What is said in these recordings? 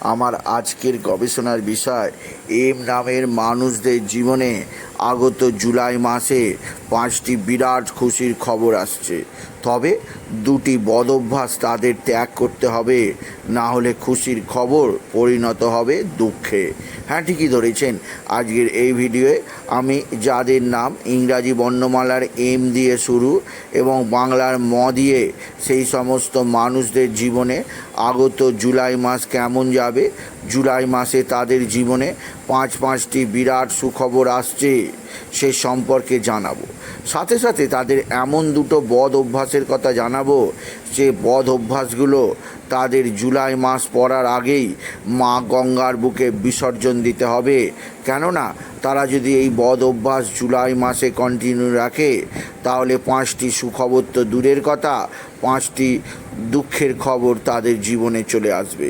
আমার আজকের গবেষণার বিষয়, এম নামের মানুষদের জীবনে আগত জুলাই মাসে পাঁচটি বিরাট খুশির খবর আসছে। তবে দুটি বদ অভ্যাস তাদের ত্যাগ করতে হবে, না হলে খুশির খবর পরিণত হবে দুঃখে। হ্যাঁ ঠিকই ধরেছেন। আজকের এই ভিডিওয়ে আমি যাদের নাম ইংরাজি বর্ণমালার এম দিয়ে শুরু এবং বাংলার ম দিয়ে সেই সমস্ত মানুষদের জীবনে আগত জুলাই মাস কেমন যাবে জুলাই মাসে তাদের জীবনে পাঁচ পাঁচটি বিরাট সুখবর আসছে, সে সম্পর্কে জানাব। সাথে সাথে তাদের এমন দুটো বদ অভ্যাসের কথা জানাব, যে বদ অভ্যাসগুলো তাদের জুলাই মাস পড়ার আগেই মা গঙ্গার বুকে বিসর্জন দিতে হবে। কেননা, তারা যদি এই বদ অভ্যাস জুলাই মাসে কন্টিনিউ রাখে, তাহলে পাঁচটি সুখবর তো দূরের কথা, পাঁচটি দুঃখের খবর তাদের জীবনে চলে আসবে।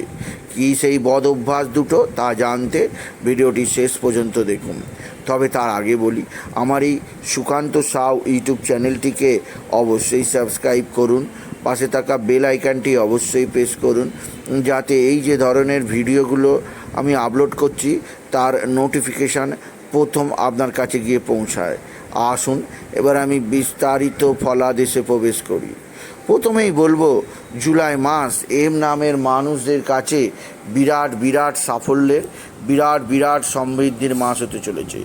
কী সেই বদ অভ্যাস দুটো তা জানতে ভিডিওটি শেষ পর্যন্ত দেখুন। তবে তার আগে বলি, আমার এই সুকান্ত সাউ ইউটিউব চ্যানেলটিকে অবশ্যই সাবস্ক্রাইব করুন, পাশে থাকা বেল আইকনটি অবশ্যই প্রেস করুন, যাতে এই যে ধরনের ভিডিওগুলো আমি আপলোড করছি, তার নোটিফিকেশান প্রথম আপনার কাছে গিয়ে পৌঁছায়। আসুন, এবার আমি বিস্তারিত ফলাদেশে প্রবেশ করি। প্রথমেই বলব জুলাই মাস, এম নামের মানুষদের কাছে বিরাট বিরাট সাফল্যের, বিরাট বিরাট সমৃদ্ধির মাস হতে চলেছে।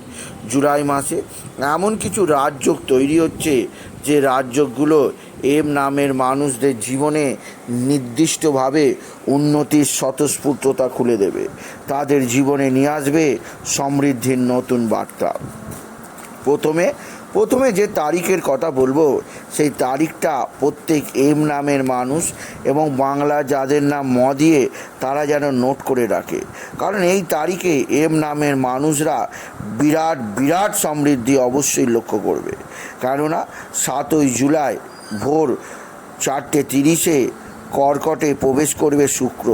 জুলাই মাসে এমন কিছু রাজযোগ তৈরি হচ্ছে যে রাজযোগগুলো এম নামের মানুষদের জীবনে নির্দিষ্টভাবে উন্নতির স্বতঃস্ফূর্ততা খুলে দেবে। তাদের জীবনে নিয়ে আসবে সমৃদ্ধির নতুন বার্তা। প্রথমে প্রথমে যে তারিখের কথা বলব, সেই তারিখটা প্রত্যেক এম নামের মানুষ এবং বাংলা যাদের নাম ম দিয়ে তারা যেন নোট করে রাখে। কারণ এই তারিখে এম নামের মানুষরা বিরাট বিরাট সমৃদ্ধি অবশ্যই লক্ষ্য করবে। কেননা সাতই জুলাই ভোর চারটে তিরিশে কর্কটে প্রবেশ করবে শুক্র।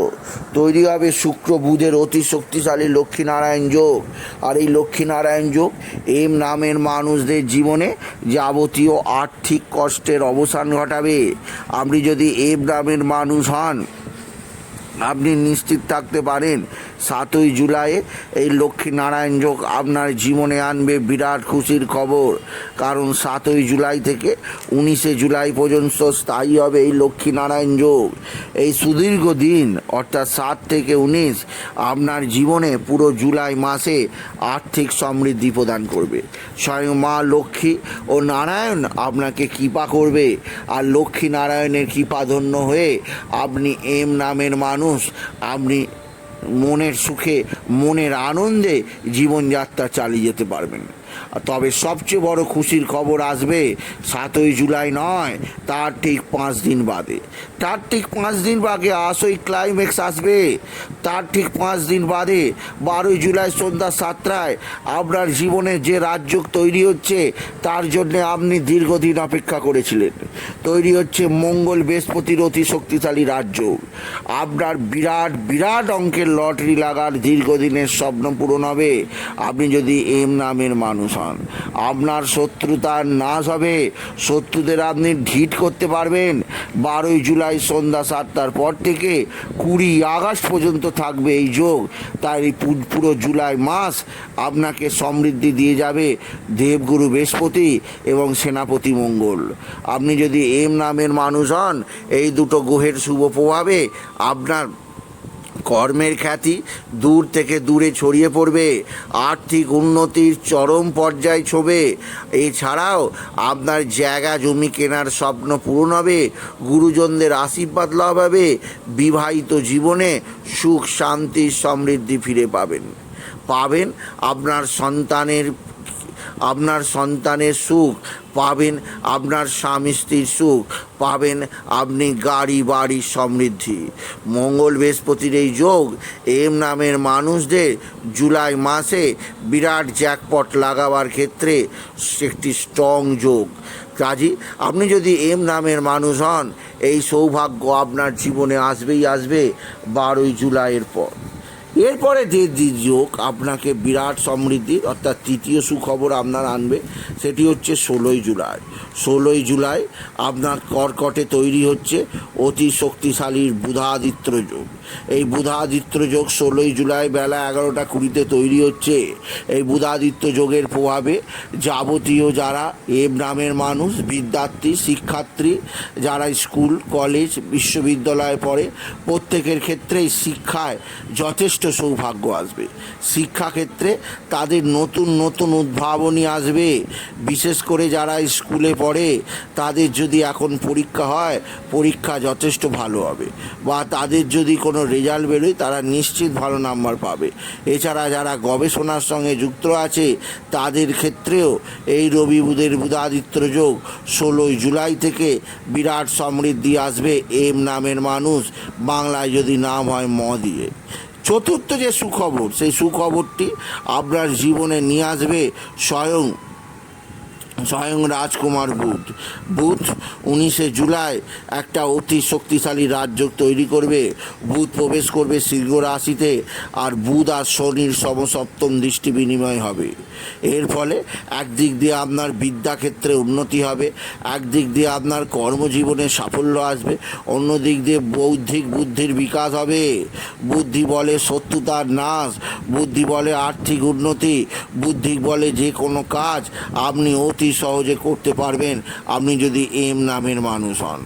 তৈরি হবে শুক্র বুধের অতি শক্তিশালী লক্ষ্মীনারায়ণ যোগ। আর এই লক্ষ্মীনারায়ণ যোগ এম নামের মানুষদের জীবনে যাবতীয় আর্থিক কষ্টের অবসান ঘটাবে। আপনি যদি এম নামের মানুষ হন, আপনি নিশ্চিত থাকতে পারেন সাতই জুলাই এই লক্ষ্মীনারায়ণ যোগ আপনার জীবনে আনবে বিরাট খুশির খবর। কারণ সাতই জুলাই থেকে উনিশে জুলাই পর্যন্ত স্থায়ী হবে এই লক্ষ্মীনারায়ণ যোগ। এই সুদীর্ঘ দিন, অর্থাৎ সাত থেকে উনিশ, আপনার জীবনে পুরো জুলাই মাসে আর্থিক সমৃদ্ধি প্রদান করবে। স্বয়ং মা লক্ষ্মী ও নারায়ণ আপনাকে কৃপা করবে। আর লক্ষ্মী নারায়ণের কৃপাধন্য হয়ে আপনি এম নামের মানুষ, আপনি মনের সুখে মনের আনন্দে জীবনযাত্রা চালিয়ে যেতে পারবেন। তবে সবচেয়ে বড় খুশির খবর আসবে সাতই জুলাই নয়, তার ঠিক পাঁচ দিন বাদে। তার ঠিক পাঁচ দিন বাদে আসই ক্লাইম্যাক্স আসবে। তার ঠিক পাঁচ দিন বাদে বারোই জুলাই সন্ধ্যা সাতটায় আপনার জীবনে যে রাজ্য তৈরি হচ্ছে, তার জন্য আপনি দীর্ঘদিন অপেক্ষা করেছিলেন। তৈরি হচ্ছে মঙ্গল বৃহস্পতির অতি শক্তিশালী রাজ্য আপনার বিরাট বিরাট অঙ্কের লটারি লাগার দীর্ঘদিনের স্বপ্ন পূরণ হবে। আপনি যদি এম নামের মানুষ হন আপনার শত্রুতার নাশ হবে। শত্রুদের আপনি ঢিট করতে পারবেন। বারোই জুলাই সন্ধ্যা সাতটার পর থেকে কুড়ি আগস্ট পর্যন্ত থাকবে এই যোগ। তাই পুরো জুলাই মাস আপনাকে সমৃদ্ধি দিয়ে যাবে দেবগুরু বৃহস্পতি এবং সেনাপতি মঙ্গল। আপনি যদি এম নামের মানুষ হন, এই দুটো গ্রহের শুভ প্রভাবে আপনার কর্মের খ্যাতি দূর থেকে দূরে ছড়িয়ে পড়বে। আর্থিক উন্নতির চরম পর্যায়ে ছোবে। এছাড়াও আপনার জায়গা জমি কেনার স্বপ্ন পূরণ হবে। গুরুজনদের আশীর্বাদ লাভ হবে। বিবাহিত জীবনে সুখ, শান্তি, সমৃদ্ধি ফিরে পাবেন। পাবেন আপনার সন্তানের আপনার সন্তানের সুখ পাবেন আপনার স্বামী স্ত্রীর সুখ পাবেন আপনি গাড়ি বাড়ির সমৃদ্ধি। মঙ্গল বৃহস্পতির এই যোগ এম নামের মানুষদের জুলাই মাসে বিরাট জ্যাকপট লাগাবার ক্ষেত্রে একটি স্ট্রং যোগ। কাজী, আপনি যদি এম নামের মানুষ হন, এই সৌভাগ্য আপনার জীবনে আসবেই আসবে বারোই জুলাইয়ের পর। এরপরে যে যোগ আপনাকে বিরাট সমৃদ্ধি অর্থাৎ তৃতীয় সুখবর আপনার আনবে, সেটি হচ্ছে ষোলোই জুলাই। ষোলোই জুলাই আপনার কর্কটে তৈরি হচ্ছে অতি শক্তিশালী বুধাদিত্য যোগ। এই বুধাদিত্য যোগ ষোলোই জুলাই বেলা এগারোটা কুড়িতে তৈরি হচ্ছে। এই বুধাদিত্য যোগের প্রভাবে যাবতীয় যারা এম নামের মানুষ, বিদ্যার্থী, শিক্ষার্থী, যারা স্কুল, কলেজ, বিশ্ববিদ্যালয়ে পড়ে, প্রত্যেকের ক্ষেত্রেই শিক্ষায় যথেষ্ট সৌভাগ্য আসবে। শিক্ষাক্ষেত্রে তাদের নতুন নতুন উদ্ভাবনী আসবে। বিশেষ করে যারা স্কুলে পড়ে তাদের যদি এখন পরীক্ষা হয়, পরীক্ষা যথেষ্ট ভালো হবে। বা তাদের যদি কোনো রেজাল্ট বেরোয়, তারা নিশ্চিত ভালো নাম্বার পাবে। এছাড়া যারা গবেষণার সঙ্গে যুক্ত আছে, তাদের ক্ষেত্রেও এই রবি বুধের বুধাদিত্য যোগ ষোলোই জুলাই থেকে বিরাট সমৃদ্ধি আসবে এম নামের মানুষ। বাংলায় যদি নাম হয় ম দিয়ে। চতুর্থ যে সুখবর, সেই সুখবরটি আপনার জীবনে নিয়ে আসবে স্বয়ং স্বয়ং রাজকুমার বুধ। বুধ উনিশে জুলাই একটা অতি শক্তিশালী রাজ্য তৈরি করবে। বুধ প্রবেশ করবে সিংহ রাশিতে আর বুধ আর শনির সমসপ্তম দৃষ্টি বিনিময় হবে। এর ফলে একদিক দিয়ে আপনার বিদ্যাক্ষেত্রে উন্নতি হবে, একদিক দিয়ে আপনার কর্মজীবনে সাফল্য আসবে অন্য দিক দিয়ে বৌদ্ধিক বুদ্ধির বিকাশ হবে। বুদ্ধি বলে শত্রুতার নাশ, বুদ্ধি বলে আর্থিক উন্নতি, বুদ্ধি বলে যে কোনো কাজ আপনি অতি সহজে করতে পারবেন। আপনি যদি এম নামের মানুষ হন।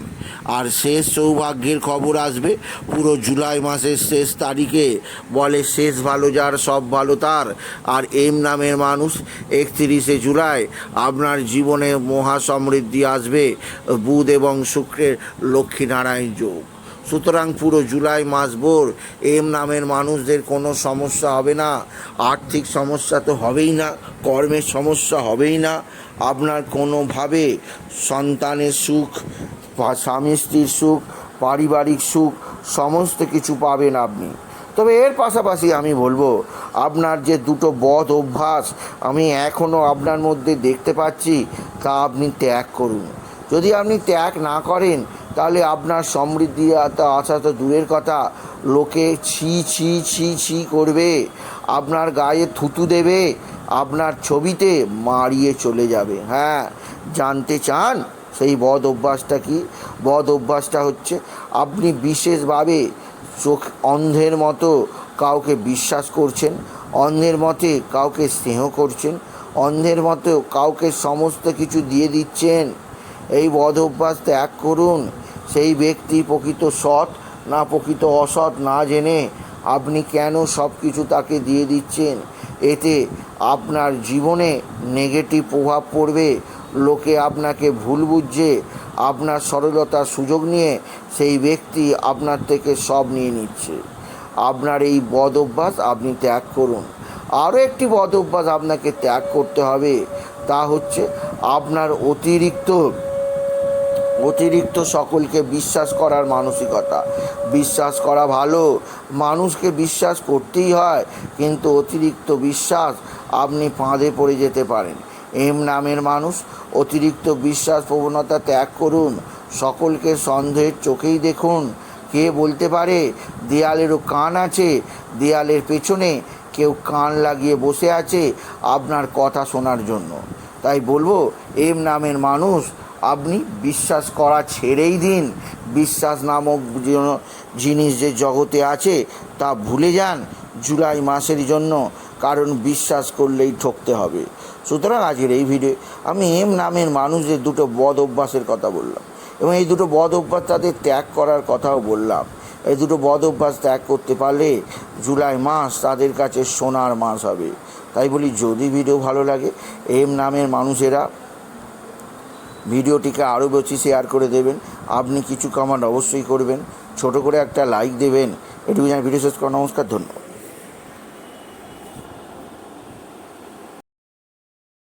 আর শেষ সৌভাগ্যের খবর আসবে, পুরো জুলাই মাসের শেষ তারিখে। বলে শেষ ভালো যার, সব ভালো তার। আর এম নামের মানুষ, একত্রিশে জুলাই, আপনার জীবনে মহা সমৃদ্ধি আসবে। বুধ এবং শুক্রের লক্ষ্মীনারায়ণ যোগ। সুতরাং পুরো জুলাই মাস ভোর, এম নামের মানুষদের কোনো সমস্যা হবে না। আর্থিক সমস্যা তো হবেই না, কর্মের সমস্যা হবেই না। আপনার কোনোভাবে সন্তানের সুখ, বা স্বামী স্ত্রীর সুখ, পারিবারিক সুখ, সমস্ত কিছু পাবেন আপনি। তবে এর পাশাপাশি আমি বলব, আপনার যে দুটো বদ অভ্যাস আমি এখনও আপনার মধ্যে দেখতে পাচ্ছি, তা আপনি ত্যাগ করুন। যদি আপনি ত্যাগ না করেন, তাহলে আপনার সমৃদ্ধি আসা তো দূরের কথা। লোকে ছি ছি ছি ছি করবে, আপনার গায়ে থুতু দেবে আপনার ছবিতে মারিয়ে চলে যাবে। হ্যাঁ জানতে চান? সেই বদ অভ্যাসটা কি? বদ অভ্যাসটা হচ্ছে আপনি বিশেষভাবে চোখ অন্ধের মতো কাউকে বিশ্বাস করছেন, অন্ধের মতে কাউকে স্নেহ করছেন, অন্ধের মতো কাউকে সমস্ত কিছু দিয়ে দিচ্ছেন। এই বদ অভ্যাস ত্যাগ করুন। সেই ব্যক্তি প্রকৃত সৎ, না প্রকৃত অসৎ, না জেনে আপনি কেন সব কিছু তাকে দিয়ে দিচ্ছেন? এতে আপনার জীবনে নেগেটিভ প্রভাব পড়বে। লোকে আপনাকে ভুল বুঝছে। আপনার সরলতার সুযোগ নিয়ে সেই ব্যক্তি আপনার থেকে সব নিয়ে নিচ্ছে। আপনার এই বদ অভ্যাস আপনি ত্যাগ করুন। আরও একটি বদ অভ্যাস আপনাকে ত্যাগ করতে হবে। তা হচ্ছে আপনার অতিরিক্ত অতিরিক্ত সকলকে বিশ্বাস করার মানসিকতা। বিশ্বাস করা ভালো, মানুষকে বিশ্বাস করতেই হয়, কিন্তু অতিরিক্ত বিশ্বাস আপনি ফাঁদে পড়ে যেতে পারেন। এম নামের মানুষ, অতিরিক্ত বিশ্বাস প্রবণতা ত্যাগ করুন, সকলকে সন্দেহের চোখেই দেখুন। কে বলতে পারে, দেয়ালেরও কান আছে, দেয়ালের পেছনে কেউ কান লাগিয়ে বসে আছে আপনার কথা শোনার জন্য। তাই বলব, এম নামের মানুষ আপনি বিশ্বাস করা ছেড়েই দিন। বিশ্বাস নামক জিনিস যে জগতে আছে, তা ভুলে যান জুলাই মাসের জন্য, কারণ বিশ্বাস করলেই ঠকতে হবে। সুতরাং আজকের এই ভিডিও আমি এম নামের মানুষদের দুটো বদ অভ্যাসের কথা বললাম এবং এই দুটো বদ অভ্যাস তাদের ত্যাগ করার কথাও বললাম। এই দুটো বদ অভ্যাস ত্যাগ করতে পারলে জুলাই মাস তাদের কাছে সোনার মাস হবে। তাই বলি, যদি ভিডিও ভালো লাগে, এম নামের মানুষেরা ভিডিওটিকে আরও বেশি শেয়ার করে দেবেন। আপনি কিছু কামান্ড অবশ্যই করবেন। ছোট করে একটা লাইক দেবেন। এটুকু জানি ভিডিও শেষ করা নমস্কার, ধন্যবাদ।